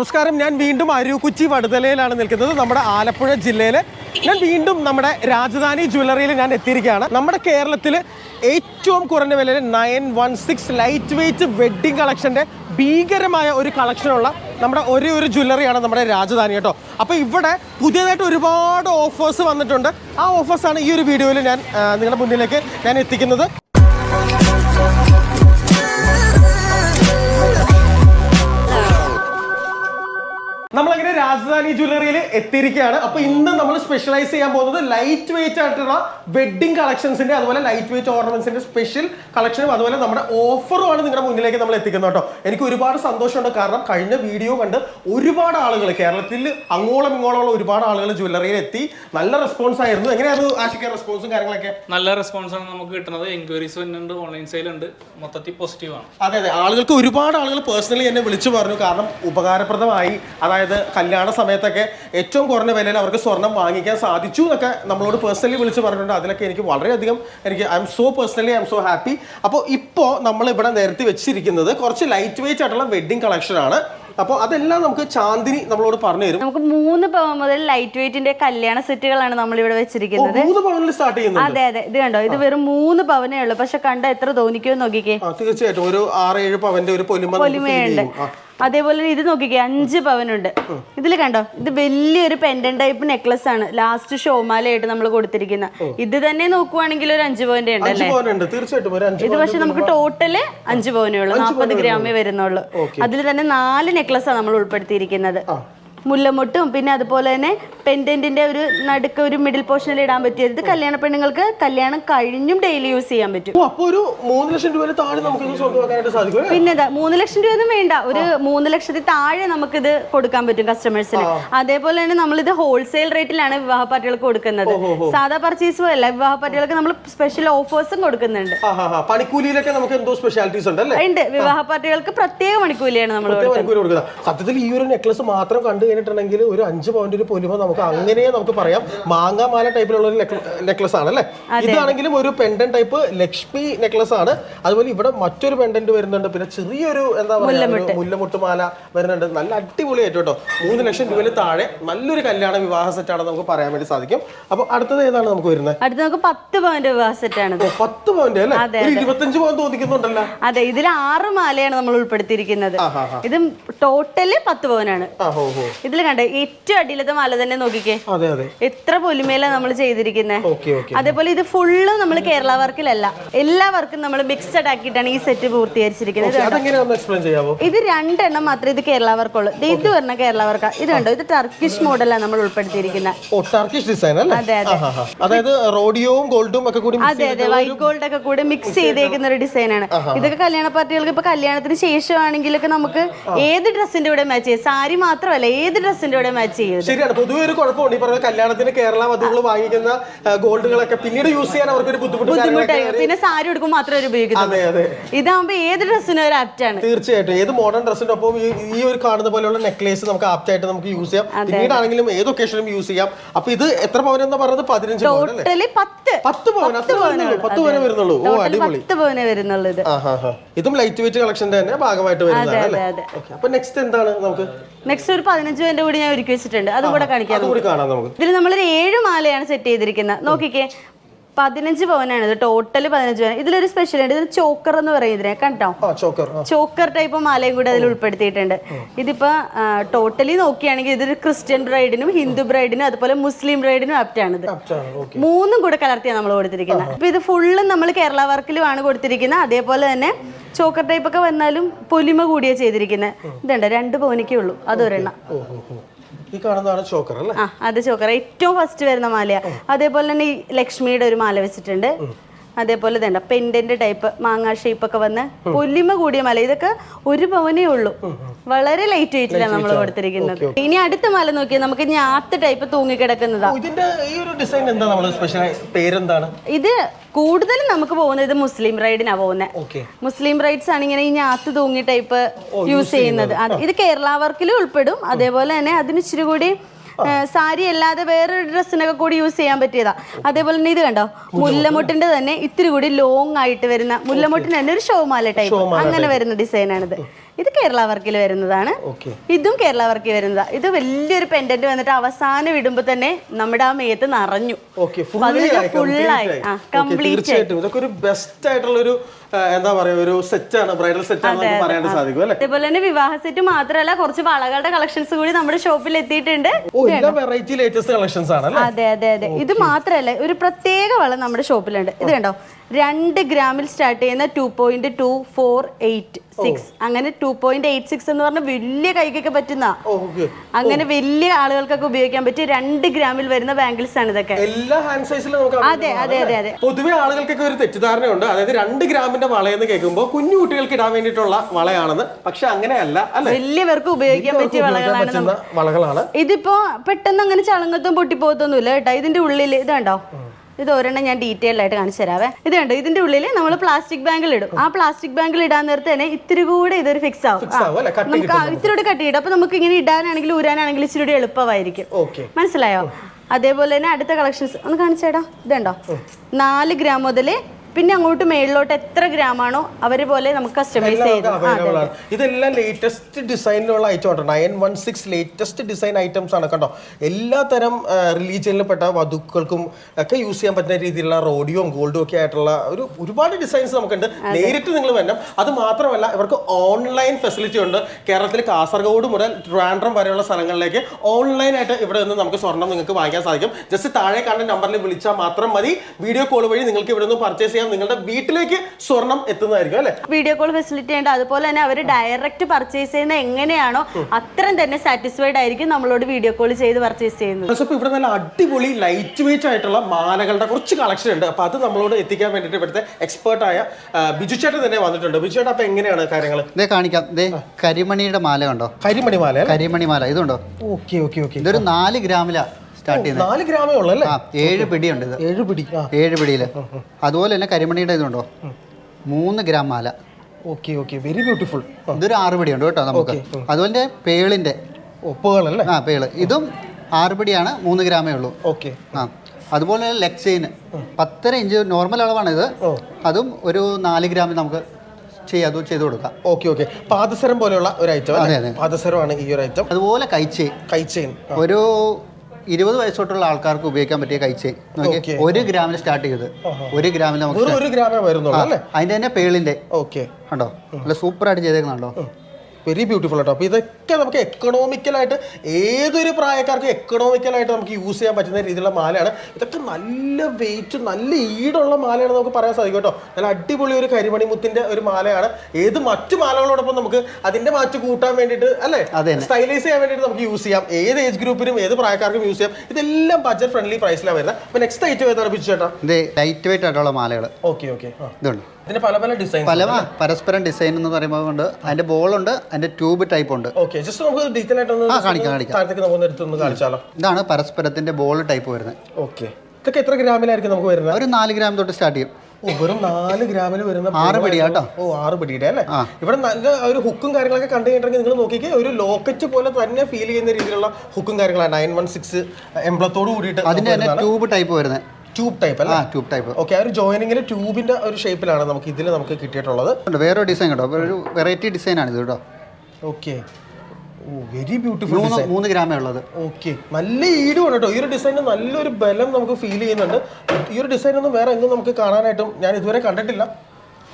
നമസ്കാരം. ഞാൻ വീണ്ടും അരൂക്കുച്ചി വടുതലയിലാണ് നിൽക്കുന്നത്. നമ്മുടെ ആലപ്പുഴ ജില്ലയിൽ ഞാൻ വീണ്ടും നമ്മുടെ രാജധാനി ജ്വല്ലറിയിൽ ഞാൻ എത്തിയിരിക്കുകയാണ്. നമ്മുടെ കേരളത്തിൽ ഏറ്റവും കുറഞ്ഞ വിലയിൽ nine one six light weight wedding കളക്ഷന്റെ ഭീകരമായ ഒരു കളക്ഷനുള്ള നമ്മുടെ ഒരേ ഒരു ജ്വല്ലറിയാണ് നമ്മുടെ രാജധാനി കേട്ടോ. അപ്പോൾ ഇവിടെ പുതിയതായിട്ട് ഒരുപാട് ഓഫേഴ്സ് വന്നിട്ടുണ്ട്. ആ ഓഫേഴ്സാണ് ഈ ഒരു വീഡിയോയിൽ ഞാൻ നിങ്ങളുടെ മുന്നിലേക്ക് ഞാൻ എത്തിക്കുന്നത്. നമ്മളങ്ങനെ രാജധാനി ജ്വല്ലറിയിൽ എത്തിയിരിക്കുകയാണ്. അപ്പൊ ഇന്ന് നമ്മൾ സ്പെഷ്യലൈസ് ചെയ്യാൻ പോകുന്നത് ലൈറ്റ് വെയിറ്റ് ആയിട്ടുള്ള വെഡിങ് കളക്ഷൻസിന്റെ അതുപോലെ ലൈറ്റ് വെയിറ്റ് ഓർണമെന്റ്സിന്റെ സ്പെഷ്യൽ കളക്ഷനും അതുപോലെ നമ്മുടെ ഓഫറുമാണ് നിങ്ങളുടെ മുന്നിലേക്ക് നമ്മൾ എത്തിക്കുന്നത് കേട്ടോ. എനിക്ക് ഒരുപാട് സന്തോഷമുണ്ട്. കാരണം കഴിഞ്ഞ വീഡിയോ കണ്ട് ഒരുപാട് ആളുകൾ കേരളത്തിൽ അങ്ങോളം ഇങ്ങോളമുള്ള ഒരുപാട് ആളുകൾ ജ്വല്ലറിയിൽ എത്തി. നല്ല റെസ്പോൺസ് ആയിരുന്നു. എങ്ങനെയായിരുന്നു ആശിക്ക റെസ്പോൺസും കാര്യങ്ങളൊക്കെ? നല്ല റെസ്പോൺസ് ആണ് നമുക്ക് കിട്ടുന്നത്. എൻക്വയറീസ് വരുന്നുണ്ട് ഓൺലൈൻ സെയിൽ ഉണ്ട്. മൊത്തത്തിൽ പോസിറ്റീവ് ആണ്. അതെ അതെ. ആളുകൾക്ക് ഒരുപാട് ആളുകൾ പേഴ്സണലി എന്നെ വിളിച്ചു പറഞ്ഞു. കാരണം ഉപകാരപ്രദമായി. അതായത് കല്യാണ സമയത്തൊക്കെ ഏറ്റവും കുറഞ്ഞ വിലയിൽ അവർക്ക് സ്വർണം വാങ്ങിക്കാൻ സാധിച്ചു എന്നൊക്കെ നമ്മളോട് പേഴ്സണലി വിളിച്ച് പറഞ്ഞിട്ടുണ്ട്. അതിലൊക്കെ എനിക്ക് വളരെയധികം എനിക്ക് I'm so personally I'm so happy അപ്പോൾ ഇപ്പോൾ നമ്മൾ ഇവിടെ നേരത്തെ വെച്ചിരിക്കുന്നത് കുറച്ച് ലൈറ്റ് വെയിറ്റ് ആയിട്ടുള്ള വെഡ്ഡിംഗ് കളക്ഷൻ ആണ്. അപ്പോൾ അതെല്ലാം നമുക്ക് ചാന്ദിനി നമ്മളോട് പറഞ്ഞു തരും. നമുക്ക് മൂന്ന് പവൻ മുതൽ ലൈറ്റ് വെയിറ്റിന്റെ കല്യാണ സെറ്റുകളാണ് നമ്മൾ ഇവിടെ വെച്ചിരിക്കുന്നത് മൂന്ന് പവനിൽ സ്റ്റാർട്ട് ചെയ്യുന്നുണ്ട്. അതെ അതെ. ഇത് കണ്ടോ? ഇത് വെറും മൂന്ന് പവനേ ഉള്ളൂ. പക്ഷെ കണ്ട എത്ര തോന്നിക്കോ നോക്കിക്കേ. തീർച്ചയായിട്ടും. ഒരു ആറ് ഏഴ് പവന്റെ ഒരു പൊലിമയുണ്ട്. അതേപോലെ ഇത് നോക്കിക്കേ അഞ്ച് പവനുണ്ട്. ഇതിൽ കണ്ടോ ഇത് വലിയൊരു പെൻഡൻ ടൈപ്പ് നെക്ലസ് ആണ്. ലാസ്റ്റ് ഷോമാലയായിട്ട് നമ്മൾ കൊടുത്തിരിക്കുന്ന. ഇത് തന്നെ നോക്കുവാണെങ്കിൽ ഒരു അഞ്ച് പവന്റെ ഉണ്ട് അഞ്ച് പവനുണ്ട് തീർച്ചയായിട്ടും ഒരു അഞ്ച് ഇത് പക്ഷെ നമുക്ക് ടോട്ടൽ അഞ്ച് പവനേ ഉള്ളൂ. നാൽപ്പത് ഗ്രാമേ വരുന്നുള്ളൂ. അതിൽ തന്നെ നാല് നെക്ലസ് ആണ് നമ്മൾ ഉൾപ്പെടുത്തിയിരിക്കുന്നത്. മുല്ലമുട്ടും പിന്നെ അതുപോലെ തന്നെ പെൻഡന്റിന്റെ ഒരു നടുക്ക് ഒരു മിഡിൽ പോർഷനിൽ ഇടാൻ പറ്റിയത്. ഇത് കല്യാണ പെണ്ണുങ്ങൾക്ക് കല്യാണം കഴിഞ്ഞും ഡെയിലി യൂസ് ചെയ്യാൻ പറ്റും. അപ്പോൾ ഒരു മൂന്ന് ലക്ഷം രൂപ താഴെ നമുക്ക് ഇത് സ്വന്തമാക്കാനായിട്ട് സാധിക്കും? പിന്നെ ഇതാ മൂന്ന് ലക്ഷം രൂപയൊന്നും വേണ്ട. ഒരു മൂന്ന് ലക്ഷത്തിൽ താഴെ നമുക്കിത് കൊടുക്കാൻ പറ്റും കസ്റ്റമേഴ്സിന് അതേപോലെ തന്നെ നമ്മളിത് ഹോൾസെയിൽ റേറ്റിലാണ് വിവാഹ പാർട്ടികൾക്ക് കൊടുക്കുന്നത്. സാധാ പർച്ചേസും അല്ല വിവാഹ പാർട്ടികൾക്ക് നമ്മൾ സ്പെഷ്യൽ ഓഫേഴ്സും കൊടുക്കുന്നുണ്ട്. പണിക്കൂലിയിലൊക്കെ നമുക്ക് എന്തോ സ്പെഷ്യാലിറ്റീസ് ഉണ്ട്. ഉണ്ട് വിവാഹ പാർട്ടികൾക്ക് പ്രത്യേക മണിക്കൂലിയാണ് നമ്മൾ സത്യത്തിൽ ഈ ഒരു നെക്ലസ് മാത്രം കണ്ടു കഴിഞ്ഞിട്ടുണ്ടെങ്കിൽ ഒരു അഞ്ച് പോയിന്റ് ഒരു പൊലിമ നമുക്ക് അങ്ങനെ നമുക്ക് പറയാം. മാങ്ങാമാല ടൈപ്പിലുള്ള ഒരു നെക്ലസ് ആണ് അല്ലേ? ഇതാണെങ്കിലും ഒരു പെൻഡൻ ടൈപ്പ് ലക്ഷ്മി നെക്ലസ് ആണ്. അതുപോലെ ഇവിടെ മറ്റൊരു പെൻഡന്റ് വരുന്നുണ്ട്. പിന്നെ ചെറിയൊരു എന്താ പറയുക മുല്ലമുട്ട്. മാല വരുന്നുണ്ട്. നല്ല അടിപൊളി അടിപൊളിയായിട്ട് കേട്ടോ. മൂന്ന് ലക്ഷം രൂപയിൽ താഴെ നല്ലൊരു കല്യാണ വിവാഹ സെറ്റ് ആണെന്ന് നമുക്ക് പറയാൻ വേണ്ടി സാധിക്കും. അപ്പൊ അടുത്തത് ഏതാണ് നമുക്ക് വരുന്നത്? അടുത്ത് നമുക്ക് പത്ത് പോയിന്റ് വിവാഹ സെറ്റ് ആണ് പത്ത് പവന്റെ അല്ലേ? ഇരുപത്തഞ്ച് പവൻ തോന്നിക്കുന്നുണ്ടല്ലോ. അതെ ഇതിൽ ആറ് മാലയാണ് നമ്മൾ ഉൾപ്പെടുത്തിയിരിക്കുന്നത്. ഇത് ടോട്ടൽ പത്ത് പവനാണ് ഇതിൽ കണ്ടേ ഏറ്റവും അടിയിലത്തെ മാല തന്നെ നോക്കിക്കേ. അതെ അതെ. എത്ര പൊലിമയില നമ്മൾ ചെയ്തിരിക്കുന്നത് അതേപോലെ ഇത് ഫുള്ളും നമ്മൾ കേരള വർക്കിലല്ല. എല്ലാ വർക്കും നമ്മൾ മിക്സഡ് ആക്കിയിട്ടാണ് ഈ സെറ്റ് പൂർത്തീകരിച്ചിരിക്കുന്നത്. ഇത് രണ്ടെണ്ണം മാത്രമേ ഇത് കേരള വർക്കുള്ളൂ. ഇത് പറഞ്ഞ കേരള വർക്ക. ഇത് കണ്ടോ? ഇത് ടർക്കിഷ് മോഡലാണ് നമ്മൾ ഉൾപ്പെടുത്തിയിരിക്കുന്നത് ടർക്കിഷ് ഡിസൈൻ അതെ അതെ. അതായത് റോഡിയോവും ഗോൾഡും ഒക്കെ കൂടി അതെ അതെ. വൈറ്റ് ഗോൾഡ് ഒക്കെ കൂടി മിക്സ് ചെയ്തേക്കുന്ന ഒരു ഡിസൈനാണ് ഇതൊക്കെ കല്യാണ പാർട്ടികൾക്ക് ഇപ്പൊ കല്യാണത്തിന് ശേഷമാണെങ്കിലൊക്കെ നമുക്ക് ഏത് ഡ്രസ്സിന്റെ കൂടെ മാച്ച് ചെയ്യാം? സാരി മാത്രമല്ല ഏത് ഡ്രസ്സിന്റെ കൂടെ മാച്ച് ചെയ്യും ശരിയാണ്. പൊതുവെ ഒരു കുഴപ്പമുണ്ട്. ഈ പറഞ്ഞ കല്യാണത്തിന് കേരള വധുകൾ വാങ്ങിക്കുന്ന ഗോൾഡുകളൊക്കെ പിന്നീട് യൂസ് ചെയ്യാൻ അവർക്ക് ഒരു ബുദ്ധിമുട്ട് ബുദ്ധിമുട്ടായിരിക്കും പിന്നെ സാരി എടുക്കുമ്പോൾ മാത്രമേ ഉപയോഗിക്കുന്നുള്ളൂ അതെ അതെ. ഇതാകുമ്പോ ഏത് ഡ്രസ്സിനും ഒരു ആപ്റ്റ് ആണ്. തീർച്ചയായിട്ടും. ഏത് മോഡേൺ ഡ്രസ്സിന്റെ ഒപ്പം ഈ ഈ ഒരു കാണുന്ന പോലെയുള്ള നെക്ലേസ് നമുക്ക് ആപ്റ്റ് ആയിട്ട് നമുക്ക് യൂസ് ചെയ്യാം. പിന്നീടാണെങ്കിലും ഏത് ഒക്കേഷനും യൂസ് ചെയ്യാം. അപ്പൊ ഇത് എത്ര പവൻ എന്ന് പറഞ്ഞത്? പതിനഞ്ച് പവൻ അല്ലേ? ടോട്ടലി പത്ത്. പത്ത് പവൻ. അത്ര വരുന്നുള്ളൂ പത്ത് പവനെ വരുന്നുള്ളൂ. ഓ ടോട്ടൽ അടിപൊളി. പത്ത് പവനെ വരുന്നുള്ളൂ ഇത്. ആ ഹാ ഹാ ഇതും ലൈറ്റ് വെയിറ്റ് കളക്ഷന്റെ തന്നെ. ഭാഗമായിട്ട് വരുന്നതാണ് അല്ലേ? അതെ. ഓക്കെ അപ്പൊ നെക്സ്റ്റ് എന്താണ് നമുക്ക്? നെക്സ്റ്റ് ഒരു പതിനഞ്ച് പേന്റെ കൂടി ഞാൻ ഒരുക്കി വെച്ചിട്ടുണ്ട്. അതും കൂടെ കാണിക്കാം ഇതിൽ നമ്മളൊരു ഏഴ് മാലയാണ് സെറ്റ് ചെയ്തിരിക്കുന്നത്. നോക്കിക്കേ പതിനഞ്ച് പവനാണ്. ഇത് ടോട്ടൽ പതിനഞ്ച് പവൻ. ഇതിലൊരു സ്പെഷ്യൽ ഉണ്ട്. ഇത് ചോക്കർ എന്ന് പറയുന്നതിനെ കണ്ടോ? ചോക്കർ ടൈപ്പ് മാലയും കൂടെ അതിൽ ഉൾപ്പെടുത്തിയിട്ടുണ്ട്. ഇതിപ്പോ ടോട്ടലി നോക്കിയാണെങ്കിൽ ഇതൊരു ക്രിസ്ത്യൻ ബ്രൈഡിനും ഹിന്ദു ബ്രൈഡിനും അതുപോലെ മുസ്ലിം ബ്രൈഡിനും ആപ്റ്റാണിത് മൂന്നും കൂടെ കലർത്തിയാണ് നമ്മൾ കൊടുത്തിരിക്കുന്നത് അപ്പൊ ഇത് ഫുള്ളും നമ്മൾ കേരള വർക്കിലുമാണ് കൊടുത്തിരിക്കുന്നത് അതേപോലെ തന്നെ ചോക്കർ ടൈപ്പ് ഒക്കെ വന്നാലും പൊലിമ കൂടിയാ ചെയ്തിരിക്കുന്നത് ഇതുണ്ട്. രണ്ട് പവനിക്കേ ഉള്ളൂ. അതൊരെണ്ണം ഈ കാണുന്നതാണ് ചോക്കർ അല്ലേ? ആ അത് ചോക്കർ. ഏറ്റവും ഫസ്റ്റ് വരുന്ന മാലയാണ് അതേപോലെ തന്നെ ഈ ലക്ഷ്മിയുടെ ഒരു മാല വെച്ചിട്ടുണ്ട്. അതേപോലെ തന്നെ പെൻഡന്റ് ടൈപ്പ് മാങ്ങാ ഷേപ്പ് ഒക്കെ വന്ന് പൊല്ലിമ കൂടിയ മല. ഇതൊക്കെ ഒരു പവനേ ഉള്ളൂ. വളരെ ലൈറ്റ് വെയിറ്റിലാണ് നമ്മൾ കൊടുത്തിരിക്കുന്നത്. ഇനി അടുത്ത മല നോക്കിയാൽ നമുക്ക് ഞാത്ത് ടൈപ്പ് തൂങ്ങിക്കിടക്കുന്നതാ ഇത് കൂടുതലും നമുക്ക് പോകുന്നത് ഇത് മുസ്ലിം റൈഡിനാ പോകുന്നത് മുസ്ലിം റൈഡ്സ് ആണ് ഇങ്ങനെ ഈ ഞാത്ത് തൂങ്ങി ടൈപ്പ് യൂസ് ചെയ്യുന്നത്. ഇത് കേരള വർക്കിലും ഉൾപ്പെടും. അതേപോലെ തന്നെ അതിന് ഇച്ചിരി കൂടി സാരി അല്ലാതെ വേറൊരു ഡ്രസ്സിനൊക്കെ കൂടി യൂസ് ചെയ്യാൻ പറ്റിയതാ. അതേപോലെ തന്നെ ഇത് കണ്ടോ? മുല്ലമുട്ടിന്റെ തന്നെ ഇത്തിരി കൂടി ലോങ് ആയിട്ട് വരുന്ന മുല്ലമുട്ടിന് തന്നെ ഒരു ഷോമാല ടൈപ്പ് അങ്ങനെ വരുന്ന ഡിസൈൻ ആണിത്. ഇത് കേരള വർക്കിൽ വരുന്നതാണ്. ഇതും കേരള വർക്കിൽ വരുന്നതാണ് ഇത് വലിയൊരു പെൻഡന്റ് വന്നിട്ട് അവസാനം ഇടുമ്പോ തന്നെ നമ്മുടെ ആ മേത്ത് നിറഞ്ഞു. ഓക്കെ അപ്പൊ അതിനൊക്കെ ആയി. ആ, complete ആയി. തീർച്ചയായിട്ടും. ഇതൊക്കെ ഒരു ബെസ്റ്റ് ആയിട്ടുള്ള ഒരു എന്താ പറയുക ഒരു സെറ്റ് ആണ് ബ്രൈഡൽ സെറ്റ് ആണ് പറയാൻ സാധിക്കും അല്ലേ? അതേപോലെ തന്നെ വിവാഹ സെറ്റ് മാത്രമല്ല കുറച്ച് വളകളുടെ കളക്ഷൻസ് കൂടി നമ്മുടെ ഷോപ്പിൽ എത്തിയിട്ടുണ്ട്. വെറൈറ്റി ലേറ്റസ്റ്റ് കളക്ഷൻസ് ആണ് അതെ അതെ അതെ. ഇത് മാത്രമല്ല ഒരു പ്രത്യേക വള നമ്മുടെ ഷോപ്പിലുണ്ട് ഇത് കണ്ടോ? രണ്ട് ഗ്രാമിൽ സ്റ്റാർട്ട് ചെയ്യുന്ന two point two four eight six അങ്ങനെ ടു പോയിന്റ് എയ്റ്റ് സിക്സ് എന്ന് പറഞ്ഞാൽ വലിയ കൈക്കൊക്കെ പറ്റുന്ന. അങ്ങനെ വലിയ ആളുകൾക്കൊക്കെ ഉപയോഗിക്കാൻ പറ്റിയ രണ്ട് ഗ്രാമിൽ വരുന്ന ബാംഗിൾസ് ആണ് ഇതൊക്കെ. എല്ലാ ഹാൻഡ് സൈസിലും അതെ അതെ അതെ അതെ. പൊതുവെ ആളുകൾക്കൊക്കെ ഒരു തെറ്റിദ്ധാരണയുണ്ട്. അതായത് രണ്ട് ഗ്രാമിന്റെ വളയെന്ന് കേൾക്കുമ്പോൾ കുഞ്ഞു കുട്ടികൾക്ക് ഇടാൻ വേണ്ടിയിട്ടുള്ള വളയാണെന്ന്. പക്ഷെ അങ്ങനെയല്ല വലിയവർക്ക് ഉപയോഗിക്കാൻ പറ്റിയ വളകളാണ് ഇതിപ്പോ പെട്ടെന്ന് അങ്ങനെ ചളങ്ങത്തും പൊട്ടിപ്പോകത്തൊന്നുമില്ല കേട്ടോ. ഇതിന്റെ ഉള്ളിൽ ഇത് കണ്ടോ ഇത് ഒരെണ്ണം ഞാൻ ഡീറ്റെയിൽ ആയിട്ട് കാണിച്ചു തരാവേ. ഇത് കണ്ടോ? ഇതിന്റെ ഉള്ളിൽ നമ്മൾ പ്ലാസ്റ്റിക് ബാങ്കിൽ ഇടും. ആ പ്ലാസ്റ്റിക് ബാങ്കിൽ ഇടാൻ നേരത്തെ തന്നെ ഇത്തിരി കൂടെ ഇതൊരു ഫിക്സ് ആവും. നമുക്ക് ഇത്തിരി കൂടെ കട്ടി ഇടും അപ്പൊ നമുക്ക് ഇങ്ങനെ ഇടാനാണെങ്കിലും ഊരാനാണെങ്കിലും ഇച്ചിരി കൂടി എളുപ്പമായിരിക്കും. മനസ്സിലായോ? അതേപോലെ തന്നെ അടുത്ത കളക്ഷൻസ് ഒന്ന് കാണിച്ചേടാ ഇതുണ്ടോ? നാല് ഗ്രാം മുതൽ പിന്നെ അങ്ങോട്ട് മേളിലോട്ട് എത്ര ഗ്രാമാണോ അവരെ പോലെ നമുക്ക് കസ്റ്റമൈസ് ചെയ്ത്. ഇതെല്ലാം latest ഡിസൈനിലുള്ള item nine one six latest design items ആണ് കണ്ടോ എല്ലാ തരം റിലീജിയനിൽപ്പെട്ട വധുക്കൾക്കും ഒക്കെ യൂസ് ചെയ്യാൻ പറ്റുന്ന രീതിയിലുള്ള റോഡിയോ ഗോൾഡും ഒക്കെ ആയിട്ടുള്ള ഒരു ഒരുപാട് ഡിസൈൻസ് നമുക്കുണ്ട്. നേരിട്ട് നിങ്ങൾ വരണം. അത് മാത്രമല്ല ഇവർക്ക് ഓൺലൈൻ ഫെസിലിറ്റി ഉണ്ട്. കേരളത്തിൽ കാസർഗോഡ് മുതൽ ട്രാൻഡ്രം വരെയുള്ള സ്ഥലങ്ങളിലേക്ക് ഓൺലൈനായിട്ട് ഇവിടെ നിന്ന് നമുക്ക് സ്വർണം നിങ്ങൾക്ക് വാങ്ങിക്കാൻ സാധിക്കും. ജസ്റ്റ് താഴെ കാണുന്ന നമ്പറിൽ വിളിച്ചാൽ മാത്രം മതി. വീഡിയോ കോൾ വഴി നിങ്ങൾക്ക് ഇവിടെ നിന്ന് പർച്ചേസ് ചെയ്യാം നിങ്ങളുടെ വീട്ടിലേക്ക് സ്വർണം എത്തുന്നതായിരിക്കും അല്ലെ? വീഡിയോ കോൾ ഫെസിലിറ്റി ഉണ്ട് അതുപോലെ തന്നെ അവർ ഡയറക്റ്റ് പർച്ചേസ് ചെയ്യുന്ന എങ്ങനെയാണോ അത്രയും തന്നെ സാറ്റിസ്ഫൈഡ് ആയിരിക്കും നമ്മളോട് വീഡിയോ കോൾ ചെയ്ത് പർച്ചേസ് ചെയ്യുന്നത്. അപ്പോൾ ഇവിടെ നല്ല അടിപൊളി ലൈറ്റ് വെയിറ്റ് ആയിട്ടുള്ള മാലകളുടെ കുറച്ച് കളക്ഷൻ ഉണ്ട്. അപ്പോൾ അത് നമ്മളോട് എത്തിക്കാൻ വേണ്ടിയിട്ട് ഇവിടുത്തെ എക്സ്പേർട്ട് ആയ ബിജു ചേട്ടൻ തന്നെ വന്നിട്ടുണ്ട്. ബിജു ചേട്ടൻ അപ്പോൾ എങ്ങനെയാണ് കാര്യങ്ങൾ ഇതേ കാണിക്കാം. ഇതേ കരിമണിയുടെ മാല കണ്ടോ? കരിമണി മാല കരിമണി മാല. ഇതുണ്ടോ? Okay okay okay. ഇതൊരു നാല് ഗ്രാമിലാ. സ്റ്റാർട്ട് ചെയ്യുന്നത് നാല് ഗ്രാമേ ഉള്ളൂ അല്ലേ? ഏഴ് പിടിയുണ്ട് ഇത്. ഏഴ് പിടി ഏഴ് പിടിയിൽ അതുപോലെ തന്നെ കരിമണിയുടെ ഇതുണ്ടോ? മൂന്ന് ഗ്രാം മാല. Okay okay. വെരി ബ്യൂട്ടിഫുൾ ഇതൊരു ആറ് പിടി ഉണ്ട് കേട്ടോ നമുക്ക്. അതുപോലെ പേളിന്റെ ഒപ്പുകളല്ലേ ആ പേൾ. ഇതും ആറ് പിടിയാണ് മൂന്ന് ഗ്രാമേ ഉള്ളൂ. ഓക്കെ. ആ. അതുപോലെ തന്നെ ലെക്സൈന് പത്തര ഇഞ്ച് നോർമൽ അളവാണ് ഇത്. അതും ഒരു നാല് ഗ്രാമിൽ നമുക്ക് ചെയ്യാം അതും ചെയ്ത് കൊടുക്കാം. Okay okay. പാദസരം പോലെയുള്ള ഒരു ഐറ്റം അതെ, അതെ. പാദസരമാണ് ഈ ഒരു ഐറ്റം അതുപോലെ കൈച്ചെയിൻ കൈച്ചെയിൻ ഒരു ഇരുപത് വയസ്സോട്ടുള്ള ആൾക്കാർക്ക് ഉപയോഗിക്കാൻ പറ്റിയ കൈച്ചേ. ഒരു ഗ്രാമിൽ സ്റ്റാർട്ട് ചെയ്ത് ഒരു ഗ്രാമിൽ നമുക്ക് അതിന്റെ തന്നെ പേളിന്റെ. ഓക്കെ. കണ്ടോ? നല്ല സൂപ്പറായിട്ട് ചെയ്തേക്കുന്നുണ്ടോ വെരി ബ്യൂട്ടിഫുൾ കേട്ടോ അപ്പോൾ ഇതൊക്കെ നമുക്ക് എക്കണോമിക്കലായിട്ട് ഏതൊരു പ്രായക്കാർക്കും എക്കണോമിക്കലായിട്ട് നമുക്ക് യൂസ് ചെയ്യാൻ പറ്റുന്ന രീതിയിലുള്ള മാലയാണ്. ഇതൊക്കെ നല്ല വെയിറ്റ് നല്ല ഈടുള്ള മാലയാണ് നമുക്ക് പറയാൻ സാധിക്കും കേട്ടോ. നല്ല അടിപൊളി ഒരു കരിമണിമുത്തിന്റെ ഒരു മാലയാണ്. ഏത് മറ്റു മാലകളോടൊപ്പം നമുക്ക് അതിന്റെ മാച്ച് കൂട്ടാൻ വേണ്ടിയിട്ട് അല്ലേ? സ്റ്റൈലൈസ് ചെയ്യാൻ വേണ്ടിയിട്ട് നമുക്ക് യൂസ് ചെയ്യാം. ഏത് ഏജ് ഗ്രൂപ്പിനും ഏത് പ്രായക്കാർക്കും യൂസ് ചെയ്യാം. ഇതെല്ലാം ബഡ്ജറ്റ് ഫ്രണ്ട്ലി പ്രൈസിലാണ് വരുന്നത്. അപ്പോൾ നെക്സ്റ്റ് ഐറ്റം ഏതാണ് ബിജു ചേട്ടാ ഇത് ലൈറ്റ് വെയിറ്റ് ആയിട്ടുള്ള മാലകൾ ഓക്കെ ഓക്കെ ഇതുണ്ട്. ഇതിന് പല പല ഡിസൈൻ പല പരസ്പരം ഡിസൈൻ എന്ന് പറയുമ്പോൾ ഉണ്ട്. അതിന്റെ ഉണ്ട് അതിന്റെ ട്യൂബ് ടൈപ്പ് ഉണ്ട്. ഓക്കെ ജസ്റ്റ് നമുക്ക് ഡീറ്റെയിൽ ആയിട്ടൊന്ന് കാണിക്കാം, കാണിക്കാം. താഴത്തേക്ക് നമുക്ക് എടുത്തൊന്ന് കാണിച്ചാലോ? ഇതാണ് പരസ്പരത്തിന്റെ ബോൾ ടൈപ്പ് വരുന്നത്. ഓക്കെ ഇതൊക്കെ എത്ര ഗ്രാമിലായിരിക്കും നമുക്ക് വരുന്നത്? ഒരു നാല് ഗ്രാം തൊട്ട് സ്റ്റാർട്ട് ചെയ്യും. വെറും നാല് ഗ്രാമിൽ വരുന്ന ആറ് പിടി കേട്ടോ. ഓ ആറ് പിടിയുടെ അല്ലേ. ഇവിടെ നല്ല ഒരു ഹുക്കും കാര്യങ്ങളൊക്കെ കണ്ടു കഴിഞ്ഞിട്ടുണ്ടെങ്കിൽ നിങ്ങൾ നോക്കിക്കേ ഒരു ലോക്കറ്റ് പോലെ തന്നെ ഫീൽ ചെയ്യുന്ന രീതിയിലുള്ള ഹുക്കും കാര്യങ്ങളാണ്. നയൻ വൺ സിക്സ് എംബ്ലത്തോട് കൂടിയിട്ട് അതിന്റെ തന്നെ ട്യൂബ് ടൈപ്പ് വരുന്നത്. ട്യൂബ് ടൈപ്പ് അല്ല? Tube type. ഓക്കെ ആ ഒരു ജോയിനിങ്ങിൽ ട്യൂബിന്റെ ഒരു ഷേപ്പിലാണ് നമുക്ക് ഇതിൽ നമുക്ക് കിട്ടിയിട്ടുള്ളത്. വേറെ ഡിസൈൻ കേട്ടോ ഒരു വെറൈറ്റി ഡിസൈൻ ആണ് ഇത് കേട്ടോ. ഓക്കെ. ഓ വെരി ബ്യൂട്ടിഫുൾ മൂന്ന് മൂന്ന് ഗ്രാമേ ഉള്ളത്. ഓക്കെ. നല്ല ഈടുമാണ് കേട്ടോ. ഈ ഒരു ഡിസൈന് നല്ലൊരു ബലം നമുക്ക് ഫീൽ ചെയ്യുന്നുണ്ട്. ഈ ഒരു ഡിസൈൻ ഒന്നും വേറെ എങ്ങും നമുക്ക് കാണാനായിട്ടും ഞാൻ ഇതുവരെ കണ്ടിട്ടില്ല.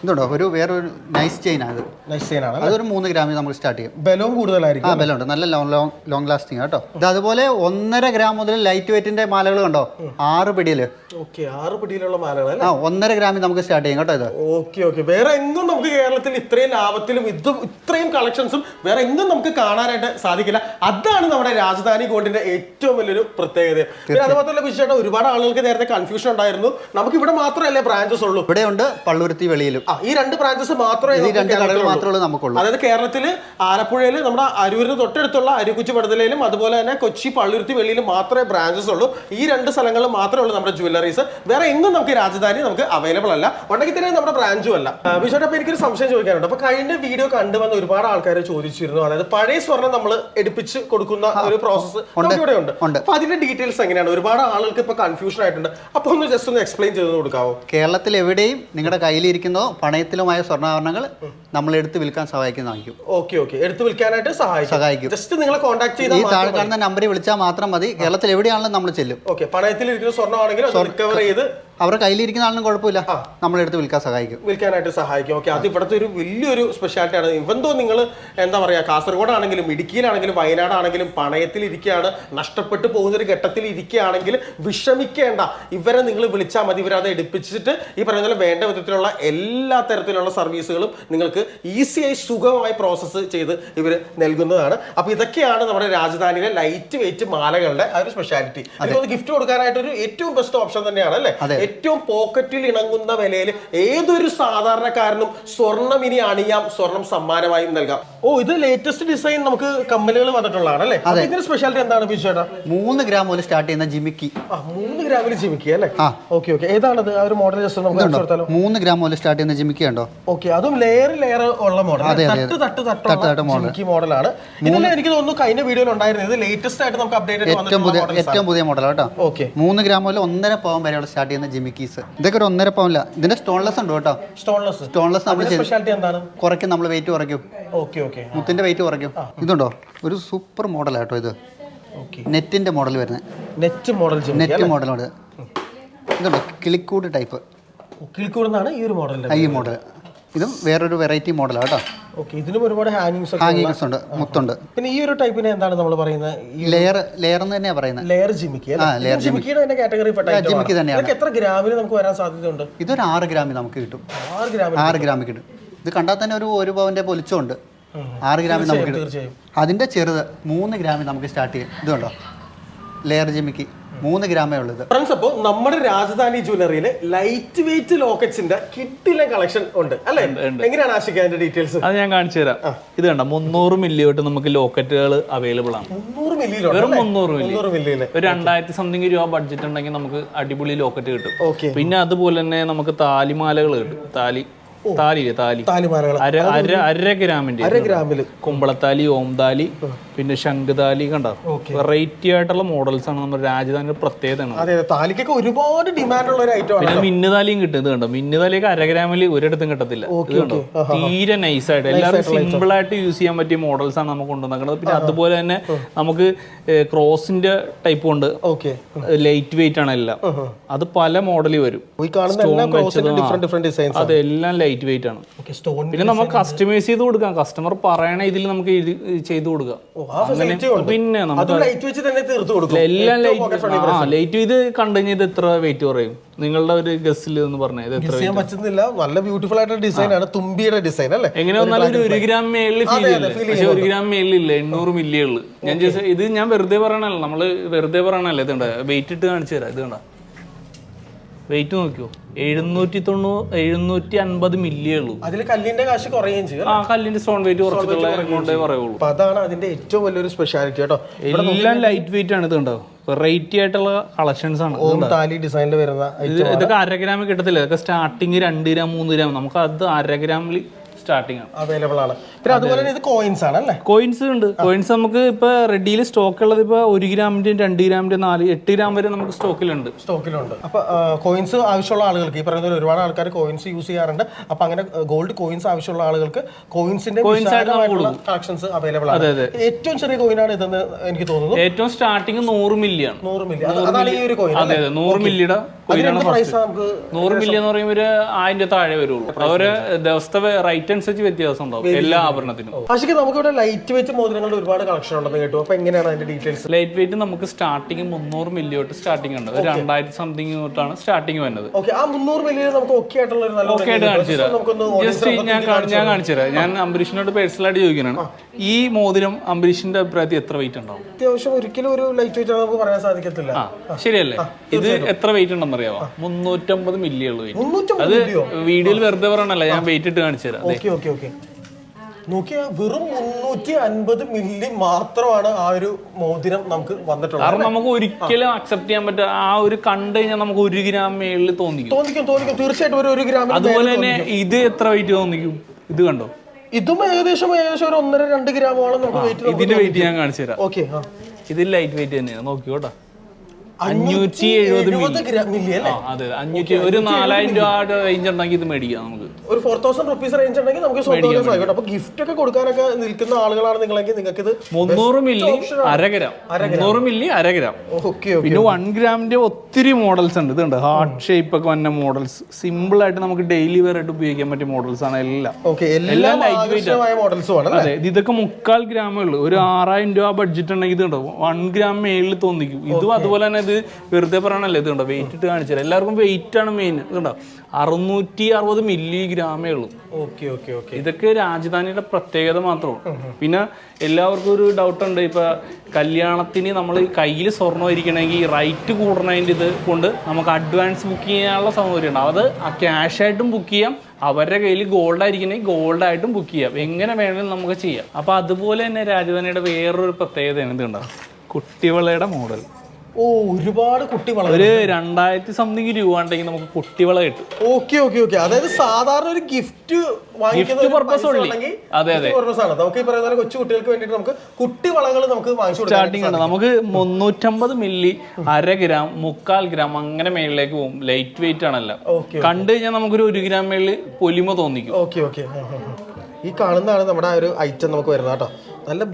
ഇതുണ്ടോ? ഒരു വേറൊരു നൈസ് ചെയിൻ ആണ്. നൈസ് ചെയിൻ ആണ് അതൊരു മൂന്ന് ഗ്രാമിൽ നമ്മൾ സ്റ്റാർട്ട് ചെയ്യും. ബലവും കൂടുതലായിരിക്കും ആ ബലമുണ്ട്. നല്ല ലോങ് ലോങ് ലോങ് ലാസ്റ്റിംഗ് കേട്ടോ. ഇത് അതുപോലെ ഒന്നര ഗ്രാം മുതൽ ലൈറ്റ് വെയിറ്റിന്റെ മാലകൾ കണ്ടോ? ആറ് പിടിയിൽ ഓക്കെ ആറ് പിടിയിലുള്ള മാലകൾ ആ ഒന്നര ഗ്രാമിൽ നമുക്ക് സ്റ്റാർട്ട് ചെയ്യും കേട്ടോ ഇത്. Okay okay. വേറെ എങ്ങും നമുക്ക് കേരളത്തിൽ ഇത്രയും ലാഭത്തിലും ഇതും ഇത്രയും കളക്ഷൻസും വേറെ എങ്ങും നമുക്ക് കാണാനായിട്ട് സാധിക്കില്ല. അതാണ് നമ്മുടെ രാജധാനി ഗോൾഡിന്റെ ഏറ്റവും വലിയൊരു പ്രത്യേകത. പിന്നെ തന്നെ വിശേഷം ഒരുപാട് ആളുകൾക്ക് നേരത്തെ കൺഫ്യൂഷൻ ഉണ്ടായിരുന്നു. നമുക്ക് ഇവിടെ മാത്രമല്ലേ ബ്രാഞ്ചസ് ഉള്ളൂ? ഇവിടെയുണ്ട് പള്ളുരുത്തി വെളിയിലും. ആ ഈ രണ്ട് ബ്രാഞ്ചസ് മാത്രമേ ഈ രണ്ട് കടകൾ മാത്രമേ നമുക്കുള്ളൂ. അതായത് കേരളത്തിൽ ആലപ്പുഴയിൽ നമ്മുടെ അരൂരിന് തൊട്ടടുത്തുള്ള അരുക്കുച്ചി പടുതലയിലും അതുപോലെ തന്നെ കൊച്ചി പള്ളുരുത്തി വെളിയിലും മാത്രമേ ബ്രാഞ്ചസ് ഉള്ളൂ. ഈ രണ്ട് സ്ഥലങ്ങളിൽ മാത്രമേ ഉള്ളൂ നമ്മുടെ ജുവല്ലറീസ് വേറെ എങ്ങും നമുക്ക് രാജധാനി നമുക്ക് അവൈലബിൾ അല്ല. ഉണ്ടെങ്കിൽ തന്നെ നമ്മുടെ ബ്രാഞ്ചും അല്ല. വിശോട്ട് അപ്പോൾ എനിക്കൊരു സംശയം ചോദിക്കാനുണ്ട്. അപ്പോൾ കഴിഞ്ഞ വീഡിയോ കണ്ടുവന്ന ഒരുപാട് ആൾക്കാർ ചോദിച്ചിരുന്നു. അതായത് പഴയ സ്വർണം നമ്മൾ എടുപ്പിച്ച് കൊടുക്കുന്ന ഒരു പ്രോസസ്സ് ഇവിടെ ഉണ്ട്. ഉണ്ട്. അപ്പോൾ അതിന്റെ ഡീറ്റെയിൽസ് എങ്ങനെയാണ്? ഒരുപാട് ആളുകൾക്ക് ഇപ്പോൾ കൺഫ്യൂഷൻ ആയിട്ടുണ്ട്. അപ്പോൾ ഒന്ന് ജസ്റ്റ് ഒന്ന് എക്സ്പ്ലെയിൻ ചെയ്ത് കൊടുക്കാവോ? കേരളത്തിൽ എവിടെയും നിങ്ങളുടെ കയ്യിലിരിക്കുന്നതോ പണയത്തിലുമായ സ്വർണാഭരണങ്ങൾ നമ്മൾ എടുത്ത് വിൽക്കാൻ സഹായിക്കുന്നതായിരിക്കും. ഓക്കെ ഓക്കെ എടുത്ത് വിൽക്കാനായിട്ട് സഹായിക്കും. സഹായിക്കും. ജസ്റ്റ് നിങ്ങളെ കോൺടാക്ട് ഈ ചെയ്താൽ താഴെ കാണുന്ന നമ്പറിൽ വിളിച്ചാൽ മാത്രം മതി. കേരളത്തിൽ എവിടെയാണെങ്കിലും നമ്മൾ ചെല്ലും. ഓക്കെ പണയത്തിലിരിക്കുന്ന സ്വർണമാണെങ്കിൽ അത് റിക്കവർ ചെയ്ത് അവരുടെ കയ്യിലിരിക്കുന്ന ആളിനും കുഴപ്പമില്ല. നമ്മളെടുത്ത് വിൽക്കാൻ സഹായിക്കും. വിൽക്കാനായിട്ട് സഹായിക്കും. ഓക്കെ അത് ഇവിടുത്തെ ഒരു വലിയൊരു സ്പെഷ്യാലിറ്റി ആണ്. ഇവന്തോ നിങ്ങൾ എന്താ പറയുക കാസർഗോഡാണെങ്കിലും ഇടുക്കിയിലാണെങ്കിലും വയനാടാണെങ്കിലും പണയത്തിൽ ഇരിക്കുകയാണ് നഷ്ടപ്പെട്ടു പോകുന്ന ഒരു ഘട്ടത്തിൽ ഇരിക്കുകയാണെങ്കിൽ വിഷമിക്കേണ്ട. ഇവരെ നിങ്ങൾ വിളിച്ചാൽ മതി. ഇവരത് എടുപ്പിച്ചിട്ട് ഈ പറയുന്ന പോലെ വേണ്ട വിധത്തിലുള്ള എല്ലാ തരത്തിലുള്ള സർവീസുകളും നിങ്ങൾക്ക് ഈസിയായി സുഖമായി പ്രോസസ്സ് ചെയ്ത് ഇവർ നൽകുന്നതാണ്. അപ്പോൾ ഇതൊക്കെയാണ് നമ്മുടെ രാജധാനിയിലെ ലൈറ്റ് വെയിറ്റ് മാലകളുടെ ആ ഒരു സ്പെഷ്യാലിറ്റി ഗിഫ്റ്റ് കൊടുക്കാനായിട്ട് ഒരു ഏറ്റവും ബെസ്റ്റ് ഓപ്ഷൻ തന്നെയാണ് അല്ലേ. ഏറ്റവും പോക്കറ്റിൽ ഇണങ്ങുന്ന വിലയിൽ ഏതൊരു സാധാരണക്കാരനും സ്വർണം ഇനി അണിയാം സ്വർണം സമ്മാനമായും നൽകാം. ഓ ഇത് ലേറ്റസ്റ്റ് ഡിസൈൻ നമുക്ക് കമ്പനികൾ വന്നിട്ടുള്ളതാണ് അല്ലേ? ഇതിന്റെ സ്പെഷ്യാലിറ്റി എന്താണ് ബിജുവേട്ടാ മൂന്ന് ഗ്രാം മുതൽ സ്റ്റാർട്ട് ചെയ്യുന്ന ജിമിക്കി. ആ മൂന്ന് ഗ്രാമിൽ ജിമിക്കി അല്ലേ. ഓക്കെ ഓക്കെ ഏതാണത്? ആ ഒരു മോഡൽ ജസ്റ്റ് നമുക്ക് കാണിച്ചു കൊടുത്താലോ? മൂന്ന് ഗ്രാം മുതൽ സ്റ്റാർട്ട് ചെയ്യുന്ന ജിമിക്കി ഉണ്ടോ? ഓക്കെ അതും ലെയർ ലെയർ ഉള്ള മോഡൽ തട്ട് തട്ട് തട്ട് ജിമിക്കി മോഡലാണ് ഇതെല്ലാം എനിക്ക് തോന്നുന്നു കഴിഞ്ഞ വീഡിയോയിൽ ഉണ്ടായിരുന്നത് ഇത് ലേറ്റസ്റ്റ് ആയിട്ട് നമുക്ക് അപ്ഡേറ്റ് ഏറ്റവും പുതിയ ഏറ്റവും പുതിയ മോഡലാണ് കേട്ടോ. ഓക്കെ മൂന്ന് ഗ്രാം മുതൽ ഒന്നര പവൻ വരെയുള്ള സ്റ്റാർട്ട് ചെയ്യുന്ന ജിമിക്കീസ് ഇതൊക്കെ ഒരു ഒന്നര പവനില്ല ഇതിന്റെ സ്റ്റോൺലെസ് ഉണ്ട് കേട്ടോ. സ്റ്റോൺലെസ് സ്റ്റോൺലെസ് നമ്മൾ സ്പെഷ്യാലിറ്റി എന്താണ്? കുറയ്ക്കും നമ്മൾ വെയിറ്റ് കുറയ്ക്കും. ഓക്കെ ഓക്കെ മുത്തിന്റെ വെയിറ്റ് കുറയ്ക്കും. ഇതുണ്ടോ? ഒരു സൂപ്പർ മോഡൽ കേട്ടോ ഇത്. നെറ്റിന്റെ മോഡൽ വരുന്നത് നെറ്റ് മോഡൽ നെറ്റ് മോഡലാണ് ഇതുണ്ടോ? കിളിക്കൂട് ടൈപ്പ് കിളിക്കൂട് ഈ ഒരു മോഡൽ ഈ മോഡൽ ഇതും വേറൊരു വെറൈറ്റി മോഡലാണ് കേട്ടോ. ഓക്കെ ഇതിനും ഒരുപാട് ഹാങ്ങിങ്സ് ഹാങ്ങിങ്സ് ഉണ്ട് മുത്തുണ്ട്. പിന്നെ ഈ ഒരു ടൈപ്പിനെ എന്താണ് നമ്മൾ പറയുന്നത്? ലെയർ ലെയർ എന്ന് തന്നെയാണ് പറയുന്നത്. ലെയർ ജിമിക്കി ആ, ലെയർ ജിമിക്കിയുടെ തന്നെ കാറ്റഗറി പെട്ട ജിമിക്കി തന്നെയാണ്. എത്ര ഗ്രാമിന് നമുക്ക് വരാൻ സാധ്യതയുണ്ട്? ഇതൊരു ആറ് ഗ്രാമിൽ നമുക്ക് കിട്ടും. ആറ് ഗ്രാമിൽ ആറ് ഗ്രാമിൽ കിട്ടും. ഇത് കണ്ടാൽ തന്നെ ഒരു ഒരു പവന്റെ പൊലിച്ചുണ്ട് ആറ് ഗ്രാമിൽ നമുക്ക് കിട്ടും. അതിന്റെ ചെറുത് മൂന്ന് ഗ്രാമിൽ നമുക്ക് സ്റ്റാർട്ട് ചെയ്യാം. ഇതുണ്ടോ? ലെയർ ജിമിക്ക് മൂന്ന് ഗ്രാമേ ഉള്ളത് ഫ്രണ്ട്സ് അപ്പോൾ നമ്മുടെ രാജധാനി ജ്വല്ലറിയിൽ ലൈറ്റ് വെയിറ്റ് ലോക്കറ്റ്സിന്റെ കിട്ടിലെ കളക്ഷൻ ഉണ്ട് അല്ലേ? എങ്ങനെയാണ് ആശിക്ക അതിന്റെ ഡീറ്റെയിൽസ് അത് ഞാൻ കാണിച്ചു തരാം. ഇത് കണ്ട? മുന്നൂറ് മില്ലി തൊട്ട് നമുക്ക് ലോക്കറ്റുകൾ അവൈലബിൾ ആണ്. മുന്നൂറ് മില്ലിയിലുണ്ട് വെറും മുന്നൂറ് മില്ലി. ഒരു രണ്ടായിരത്തി സംതിങ് രൂപ ബഡ്ജറ്റ് ഉണ്ടെങ്കിൽ നമുക്ക് അടിപൊളി ലോക്കറ്റ് കിട്ടും. പിന്നെ അതുപോലെ തന്നെ നമുക്ക് താലിമാലകൾ കിട്ടും. താലി താലിയില്ലേ താലി? താലിമാലകൾ അര അര അര ഗ്രാമിന്റെ അര കുമ്പളത്താലി ഓംതാലി പിന്നെ ശംഖുതാലി കണ്ടോ? വെറൈറ്റി ആയിട്ടുള്ള മോഡൽസ് ആണ് നമ്മുടെ രാജധാനിയുടെ പ്രത്യേകതയാണ് അതെ. താലിക്കൊക്കെ ഒരുപാട് ഡിമാൻഡ് ഉള്ള ഒരു ഐറ്റം പിന്നെ മിന്നുതാലിയും കിട്ടുന്നത് ഇത് കണ്ടോ? മിന്നുതാലിയൊക്കെ അര ഗ്രാമിൽ ഒരിടത്തും കിട്ടത്തില്ല. കണ്ടോ? തീരെ നൈസ് ആയിട്ട്. എല്ലാവരും സിമ്പിൾ ആയിട്ട് യൂസ് ചെയ്യാൻ പറ്റിയ മോഡൽസ് ആണ് നമുക്ക് കൊണ്ടുവന്നത് പിന്നെ അതുപോലെ തന്നെ നമുക്ക് ക്രോസിന്റെ ടൈപ്പ് ഉണ്ട്. ഓക്കെ. ലൈറ്റ് വെയിറ്റ് ആണ് എല്ലാം. അത് പല മോഡലിൽ വരും. അതെല്ലാം ലൈറ്റ് വെയിറ്റ് ആണ്. സ്റ്റോൺ പിന്നെ നമുക്ക് കസ്റ്റമൈസ് ചെയ്ത് കൊടുക്കാം. കസ്റ്റമർ പറയണ ഇതിൽ നമുക്ക് ചെയ്ത് കൊടുക്കാം. പിന്നെ നമുക്ക് ലൈറ്റ് എല്ലാം ലൈറ്റ് ആ ലൈറ്റ് ഇത് കണ്ടു കഴിഞ്ഞാൽ ഇത് എത്ര വെയിറ്റ് കുറയും? നിങ്ങളുടെ ഒരു ഗസ്സിൽ എന്ന് പറഞ്ഞത് എത്ര പറ്റുന്നില്ല. നല്ല ബ്യൂട്ടിഫുൾ ആയിട്ട് ഡിസൈൻ ആണ്. തുമ്പിയുടെ ഡിസൈൻ അല്ലേ? എങ്ങനെ വന്നാലും ഒരു ഒരു ഗ്രാം മേളിൽ ഫീൽ ചെയ്യില്ല പക്ഷെ ഒരു ഗ്രാം മേളിലില്ല? എണ്ണൂറ് മില്ലിയുള്ളൂ ഉള്ളു. ഞാൻ ഇത് ഞാൻ വെറുതെ പറയണല്ലോ നമ്മൾ വെറുതെ പറയണല്ല ഇത് കണ്ട? വെയിറ്റ് ഇട്ട് കാണിച്ചു തരാം. ഇത് കണ്ട? വെയിറ്റ് നോക്കിയോ? എഴുന്നൂറ്റി തൊണ്ണൂറ് എഴുന്നൂറ്റി അൻപത് മില്ലിയേ ഉള്ളൂ. അതിൽ കല്ലിന്റെ കാശ് കുറയുകയും ചെയ്യും ആ കല്ലിന്റെ സ്റ്റോൺ വെയിറ്റ് കുറച്ചിട്ടുള്ള എമൗണ്ടേ പറയുള്ളൂ അപ്പൊ അതാണ് അതിന്റെ ഏറ്റവും വലിയൊരു സ്പെഷ്യാലിറ്റി കേട്ടോ. എല്ലാം ലൈറ്റ് വെയിറ്റ് ആണ് ഇത് ഉണ്ടാവും വെറൈറ്റി ആയിട്ടുള്ള കളക്ഷൻസ് ആണ് ഓം താലി ഡിസൈനിൽ വരുന്ന ഇത് ഇതൊക്കെ അര ഗ്രാമിൽ കിട്ടത്തില്ല? ഇതൊക്കെ സ്റ്റാർട്ടിങ് രണ്ട് ഗ്രാം മൂന്ന് ഗ്രാം നമുക്ക് അത് അര ഗ്രാമിൽ സ്റ്റാർട്ടിങ് ആണ്. അവൈലബിൾ ആണ്. പിന്നെ അതുപോലെ ഇത് കോയിൻസ് ആണ് അല്ലേ? കോയിൻസ് ഉണ്ട്. കോയിൻസ് നമുക്ക് ഇപ്പൊ റെഡിയിൽ സ്റ്റോക്ക് ഉള്ളത് ഇപ്പൊ ഒരു ഗ്രാമിന്റെയും രണ്ട് ഗ്രാമിന്റെയും നാല് എട്ട് ഗ്രാം വരെ നമുക്ക് സ്റ്റോക്കിലുണ്ട് സ്റ്റോക്കിലുണ്ട് അപ്പൊ കോയിൻസ് ആവശ്യമുള്ള ആളുകൾക്ക് ഈ പറയുന്ന ഒരുപാട് ആൾക്കാർ കോയിൻസ് യൂസ് ചെയ്യാറുണ്ട്. അപ്പൊ അങ്ങനെ ഗോൾഡ് കോയിൻസ് ആവശ്യമുള്ള ആളുകൾക്ക് കോയിൻസിന്റെ കളക്ഷൻസ് അവൈലബിൾ ആണ്. ഏറ്റവും ചെറിയ കോയിനാണ് ഇതെന്ന് എനിക്ക് തോന്നുന്നു. ഏറ്റവും സ്റ്റാർട്ടിങ് നൂറ് മില്യൺ നൂറ് മില്യൺ അതാണ് ഈ ഒരു കോയിൻ അതെ അതെ. നൂറ് മില്ലിയുടെ നൂറ് മില്യൺ എന്ന് പറയുമ്പോൾ ഒരു ആയിരം താഴെ വരുള്ളൂ. അവർ ദിവസത്തെ റൈറ്റ് അനുസരിച്ച് വ്യത്യാസം ഉണ്ടാവും. എല്ലാ ആഭരണത്തിനും പക്ഷേ നമുക്ക് ഇവിടെ ലൈറ്റ് വെയിറ്റ് മോതിരങ്ങളുടെ ഒരുപാട് കളക്ഷൻ ഉണ്ടെന്ന് കേട്ടു. അപ്പൊ എങ്ങനെയാണ് അതിന്റെ ഡീറ്റെയിൽസ് ലൈറ്റ് വെയിറ്റ് നമുക്ക് സ്റ്റാർട്ടിങ് മുന്നൂറ് മില്ലി തൊട്ട് സ്റ്റാർട്ടിങ് ഉണ്ട്. ഒരു രണ്ടായിരത്തി സംതിങ് തൊട്ടാണ് സ്റ്റാർട്ടിങ് വരുന്നത്. ഓക്കെ ആ മുന്നൂറ് മില്ലിയിൽ നമുക്ക് ഓക്കെ ആയിട്ടുള്ള ഒരു നല്ല ഓക്കെ ആയിട്ട് കാണിച്ചു തരാം നമുക്കൊന്ന് ജസ്റ്റ് ഞാൻ ഞാൻ കാണിച്ചു തരാം. ഞാൻ അംബരീഷിനോട് പേഴ്സണലായിട്ട് ചോദിക്കാനാണ് ഈ മോതിരം അംബരീഷിന്റെ അഭിപ്രായത്തിൽ എത്ര വെയിറ്റ് ഉണ്ടാവും? അത്യാവശ്യം ഒരിക്കലും ഒരു ലൈറ്റ് വെയിറ്റ് നമുക്ക് പറയാൻ സാധിക്കത്തില്ല. ശരിയല്ലേ? ഇത് എത്ര വെയിറ്റ് ഉണ്ടെന്ന് അറിയാമോ മുന്നൂറ്റമ്പത് മില്ലി ഉള്ളൂ അത് വീഡിയോയിൽ വെറുതെ പറയണല്ല ഞാൻ വെയിറ്റ് ഇട്ട് കാണിച്ചു തരാം ഓക്കെ ഓക്കെ ഓക്കെ നോക്കിയാ വെറും മുന്നൂറ്റി അൻപത് മില്ലി മാത്രമാണ് ആ ഒരു മോതിരം നമുക്ക് വന്നിട്ടുള്ളത്. കാരണം നമുക്ക് ഒരിക്കലും അക്സെപ്റ്റ് ചെയ്യാൻ പറ്റുക ആ ഒരു കണ്ടു കഴിഞ്ഞാൽ നമുക്ക് ഒരു ഗ്രാം മേളിൽ തോന്നിക്കും. തോന്നിക്കും തോന്നിക്കും. തീർച്ചയായിട്ടും ഒരു ഗ്രാം അതുപോലെ തന്നെ ഇത് എത്ര വെയിറ്റ് തോന്നിക്കും? ഇത് കണ്ടോ? ഇതും ഏകദേശം ഏകദേശം ഒരു ഒന്നര രണ്ട് ഗ്രാമോളം നമുക്ക് വെയിറ്റ് ഇതിന്റെ വെയിറ്റ് ഞാൻ കാണിച്ചു തരാം. ഓക്കെ ഇത് ലൈറ്റ് വെയിറ്റ് തന്നെയാണ് നോക്കിയോട്ടാ അഞ്ഞൂറ്റി എഴുപത് ഗ്രാം മില്ലി അല്ലേ? അതെ. അഞ്ഞൂറ്റി ഒരു നാലായിരം രൂപ റേഞ്ച് ഉണ്ടെങ്കിൽ ഇത് മേടിക്കാം നമുക്ക്. ഒരു ഫോർ തൗസൻഡ് റുപ്പീസ് റേഞ്ച് ഉണ്ടെങ്കിൽ നമുക്ക് സ്വന്തം ആയിക്കോട്ടെ അപ്പൊ ഗിഫ്റ്റ് ഒക്കെ കൊടുക്കാനൊക്കെ നിൽക്കുന്ന ആളുകളാണ് നിങ്ങളെങ്കിൽ നിങ്ങൾക്ക് ഇത് മുന്നൂറ് മില്ലി അരഗ്രാം മുന്നൂറ് മില്ലി അരഗ്രാം ഓക്കെ പിന്നെ വൺ ഗ്രാമിന്റെ ഒത്തിരി മോഡൽസ് ഉണ്ട്. ഇതുണ്ട്. ഹാർട്ട് ഷേപ്പ് ഒക്കെ വന്ന മോഡൽസ് സിമ്പിൾ ആയിട്ട് നമുക്ക് ഡെയിലി വെയർ ആയിട്ട് ഉപയോഗിക്കാൻ പറ്റിയ മോഡൽസ് ആണ് എല്ലാം. എല്ലാം വെയിറ്റ് മോഡൽസും ആണ്. അതെ ഇത് ഇതൊക്കെ മുക്കാൽ ഗ്രാമേ ഉള്ളൂ. ഒരു ആറായിരം രൂപ ബഡ്ജറ്റ് ഉണ്ടെങ്കിൽ ഇതുണ്ടാവും വൺ ഗ്രാം മേളിൽ തോന്നിക്കും. ഇതും അതുപോലെ തന്നെ ഇത് വെറുതെ പറയണല്ലേ കണ്ടോ? വെയിറ്റ് ഇട്ട് കാണിച്ചാൽ എല്ലാവർക്കും വെയിറ്റ് ആണ് മെയിൻ ഇതുണ്ടോ അറുന്നൂറ്റി അറുപത് മില്ലി ഗ്രാമേ ഉള്ളൂ. ഓക്കെ ഓക്കെ ഓക്കെ ഇതൊക്കെ രാജധാനിയുടെ പ്രത്യേകത മാത്രമാണ് പിന്നെ എല്ലാവർക്കും ഒരു ഡൗട്ട് ഉണ്ട്. ഇപ്പൊ കല്യാണത്തിന് നമ്മൾ കയ്യിൽ സ്വർണം ഇരിക്കണമെങ്കിൽ റൈറ്റ് കൂടണതിന്റെ ഇത് കൊണ്ട് നമുക്ക് അഡ്വാൻസ് ബുക്ക് ചെയ്യാനുള്ള സൗകര്യം ഉണ്ട്. അത് ആ ക്യാഷ് ആയിട്ടും ബുക്ക് ചെയ്യാം. അവരുടെ കയ്യിൽ ഗോൾഡ് ആയിരിക്കണമെങ്കിൽ ഗോൾഡ് ആയിട്ടും ബുക്ക് ചെയ്യാം. എങ്ങനെ വേണമെങ്കിലും നമുക്ക് ചെയ്യാം. അപ്പൊ അതുപോലെ തന്നെ രാജധാനിയുടെ വേറൊരു പ്രത്യേകത ഇതുണ്ടാവും കുട്ടിവളയുടെ മോഡൽ ഓ ഒരുപാട് കുട്ടിവള ഒരു രണ്ടായിരത്തി സംതിങ് രൂപ ഉണ്ടെങ്കിൽ നമുക്ക് കുട്ടിവള കിട്ടും. Okay okay okay. അതായത് സാധാരണ ഒരു ഗിഫ്റ്റ് അതെ, ആണ്. നമുക്ക് ഈ പറയുന്ന പോലെ കൊച്ചു കുട്ടികൾക്ക് വേണ്ടിയിട്ട് നമുക്ക് നമുക്ക് വാങ്ങിച്ചു കൊടുക്കാൻ സ്റ്റാർട്ടിംഗ് ഉണ്ട് നമുക്ക് മുന്നൂറ്റമ്പത് മില്ലി അര ഗ്രാം മുക്കാൽ ഗ്രാം അങ്ങനെ മേളിലേക്ക് പോകും. ലൈറ്റ് വെയിറ്റ് ആണല്ലോ. കണ്ടു കഴിഞ്ഞാൽ നമുക്കൊരു ഒരു ഗ്രാം മേളിൽ പൊലിമ തോന്നിക്കും. Okay okay. ഈ കാണുന്നതാണ് നമ്മുടെ ആ ഒരു ഐറ്റം നമുക്ക് വരുന്നത് കേട്ടോ. നല്ല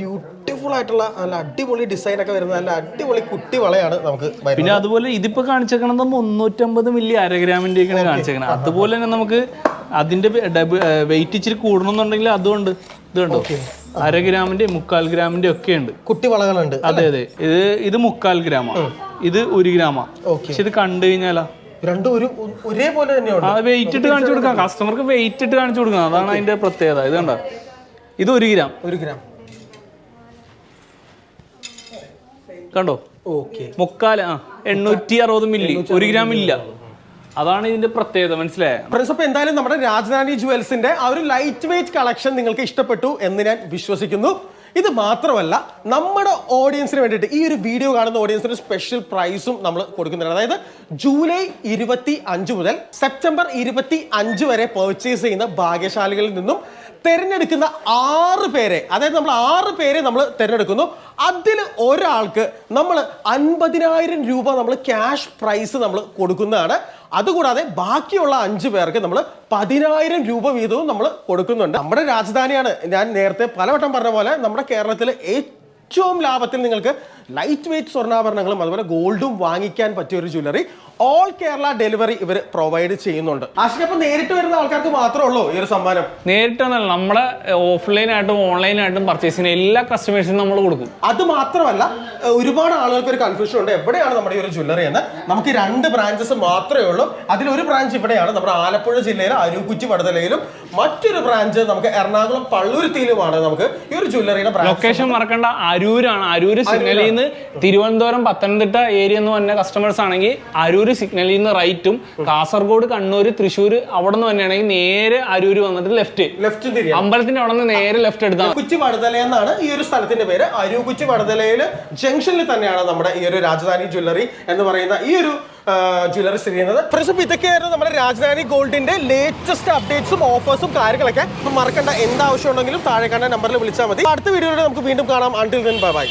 ബ്യൂട്ടിഫുൾ ആയിട്ടുള്ള നല്ല അടിപൊളി ഡിസൈൻ ഒക്കെ വരുന്ന നല്ല അടിപൊളി കുട്ടി വളയാണ് നമുക്ക് പിന്നെ അതുപോലെ ഇതിപ്പോ കാണിച്ചേക്കണത് മുന്നൂറ്റമ്പത് മില്ലി അര ഗ്രാമിന്റെ ഒക്കെയാണ് കാണിച്ചേക്കണത്. അതുപോലെ തന്നെ നമുക്ക് അതിന്റെ വെയിറ്റ് ഇച്ചിരി കൂടണമെന്നുണ്ടെങ്കിൽ അതുകൊണ്ട് ഇത് കണ്ടോ? അര ഗ്രാമിന്റെ മുക്കാൽ ഗ്രാമിന്റെ ഒക്കെ ഉണ്ട്. കുട്ടി വളകളുണ്ട് അതെ അതെ. ഇത് ഇത് മുക്കാൽ ഗ്രാമാ. ഇത് ഒരു ഗ്രാമാ. പക്ഷെ ഇത് കണ്ടു കഴിഞ്ഞാലാ. രണ്ടും ഒരു ഒരേപോലെ തന്നെയുണ്ട് ആ വെയിറ്റ് ഇട്ട് കാണിച്ചു കൊടുക്കാം. കസ്റ്റമർക്ക് വെയിറ്റ് ഇട്ട് കാണിച്ചു കൊടുക്കണം. അതാണ് അതിന്റെ പ്രത്യേകത. ഇത് കണ്ടോ? ഇത് ഒരു ഗ്രാം. ഒരു ഗ്രാം. കണ്ടോ? ഓക്കെ. മുക്കാൽ ആ എണ്ണൂറ്റി അറുപത് മില്ലി ഒരു ഗ്രാം ഇല്ല. അതാണ് ഇതിന്റെ പ്രത്യേകത മനസ്സിലായ? ഫ്രണ്ട്സ് എന്തായാലും നമ്മുടെ രാജധാനി ജുവൽസിന്റെ ആ ഒരു ലൈറ്റ് വെയിറ്റ് കളക്ഷൻ നിങ്ങൾക്ക് ഇഷ്ടപ്പെട്ടു എന്ന് ഞാൻ വിശ്വസിക്കുന്നു. ഇത് മാത്രമല്ല നമ്മുടെ ഓഡിയൻസിന് വേണ്ടിയിട്ട് ഈ ഒരു വീഡിയോ കാണുന്ന ഓഡിയൻസിന് സ്പെഷ്യൽ പ്രൈസും നമ്മൾ കൊടുക്കുന്നുണ്ട്. അതായത് ജൂലൈ ഇരുപത്തി അഞ്ച് മുതൽ സെപ്റ്റംബർ ഇരുപത്തി അഞ്ച് വരെ പർച്ചേസ് ചെയ്യുന്ന ഭാഗ്യശാലികളിൽ നിന്നും തിരഞ്ഞെടുക്കുന്ന ആറ് പേരെ അതായത് നമ്മൾ ആറ് പേരെ നമ്മൾ തിരഞ്ഞെടുക്കുന്നു. അതിൽ ഒരാൾക്ക് നമ്മൾ അൻപതിനായിരം രൂപ നമ്മൾ ക്യാഷ് പ്രൈസ് നമ്മൾ കൊടുക്കുന്നതാണ്. അതുകൂടാതെ ബാക്കിയുള്ള അഞ്ച് പേർക്ക് നമ്മൾ പതിനായിരം രൂപ വീതവും നമ്മൾ കൊടുക്കുന്നുണ്ട്. നമ്മുടെ രാജധാനിയാണ്. ഞാൻ നേരത്തെ പലവട്ടം പറഞ്ഞ പോലെ നമ്മുടെ കേരളത്തിലെ ഏറ്റവും ലാഭത്തിൽ നിങ്ങൾക്ക് ലൈറ്റ് വെയിറ്റ് സ്വർണാഭരണങ്ങളും അതുപോലെ ഗോൾഡും വാങ്ങിക്കാൻ പറ്റിയ ഒരു ജ്വല്ലറി ഓൾ കേരള ഡെലിവറി ഇവർ പ്രൊവൈഡ് ചെയ്യുന്നുണ്ട്. ആശിക്കപ്പം നേരിട്ട് വരുന്ന ആൾക്കാർക്ക് മാത്രമേ ഉള്ളൂ ഈ ഒരു സമ്മാനം? നേരിട്ടൊന്നല്ല നമ്മുടെ ഓഫ്ലൈനായിട്ടും ഓൺലൈനായിട്ടും പർച്ചേസ് ചെയ്യുന്ന എല്ലാ കസ്റ്റമേഴ്സിനും നമ്മൾ കൊടുക്കും. അത് മാത്രമല്ല ഒരുപാട് ആളുകൾക്ക് ഒരു കൺഫ്യൂഷൻ ഉണ്ട്. എവിടെയാണ് നമ്മുടെ ഈ ഒരു ജ്വല്ലറി എന്ന്? നമുക്ക് രണ്ട് ബ്രാഞ്ചസ് മാത്രമേ ഉള്ളൂ. അതിലൊരു ബ്രാഞ്ച് ഇവിടെയാണ്. നമ്മുടെ ആലപ്പുഴ ജില്ലയിലെ അരുക്കുച്ചി വടതലയിലും. മറ്റൊരു ബ്രാഞ്ച് നമുക്ക് എറണാകുളം പള്ളുരുത്തിയിലുമാണ് നമുക്ക് ഈ ഒരു ജ്വല്ലറിയുടെ ലൊക്കേഷൻ മറക്കേണ്ട. അരൂരാണ്. അരൂര് സിഗ്നലിൽ നിന്ന് തിരുവനന്തപുരം പത്തനംതിട്ട ഏരിയ എന്ന് പറഞ്ഞ കസ്റ്റമേഴ്സ് ആണെങ്കിൽ അരൂര് സിഗ്നലിൽ നിന്ന് റൈറ്റും കാസർഗോഡ് കണ്ണൂർ തൃശ്ശൂർ അവിടെ നിന്ന് തന്നെയാണെങ്കിൽ നേരെ അരൂര് വന്നിട്ട് ലെഫ്റ്റ് ലെഫ്റ്റ് അമ്പലത്തിന്റെ അവിടെ നിന്ന് നേരെ ലെഫ്റ്റ് എടുത്താൽ. കുച്ചി വടതല എന്നാണ് ഈ ഒരു സ്ഥലത്തിന്റെ പേര്. അരുകുച്ചി വടതലയിൽ ജംഗ്ഷനിൽ തന്നെയാണ് നമ്മുടെ ഈ ഒരു രാജധാനി ജ്വല്ലറി എന്ന് പറയുന്ന ഈ ഒരു ജ്വല്ലറി സ്ഥിതി ചെയ്യുന്നത്. ഫ്രണ്ട്സ് അപ്പോൾ ഇതൊക്കെയായിരുന്നു നമ്മുടെ രാജധാനി ഗോൾഡിന്റെ ലേറ്റസ്റ്റ് അപ്ഡേറ്റ്സും ഓഫേഴ്സും കാര്യങ്ങളൊക്കെ. മറക്കേണ്ട എന്താവശ്യം ഉണ്ടെങ്കിലും താഴെ കണ്ട നമ്പറിൽ വിളിച്ചാൽ മതി. അടുത്ത വീഡിയോയിലൂടെ നമുക്ക് വീണ്ടും കാണാം. Until bye bye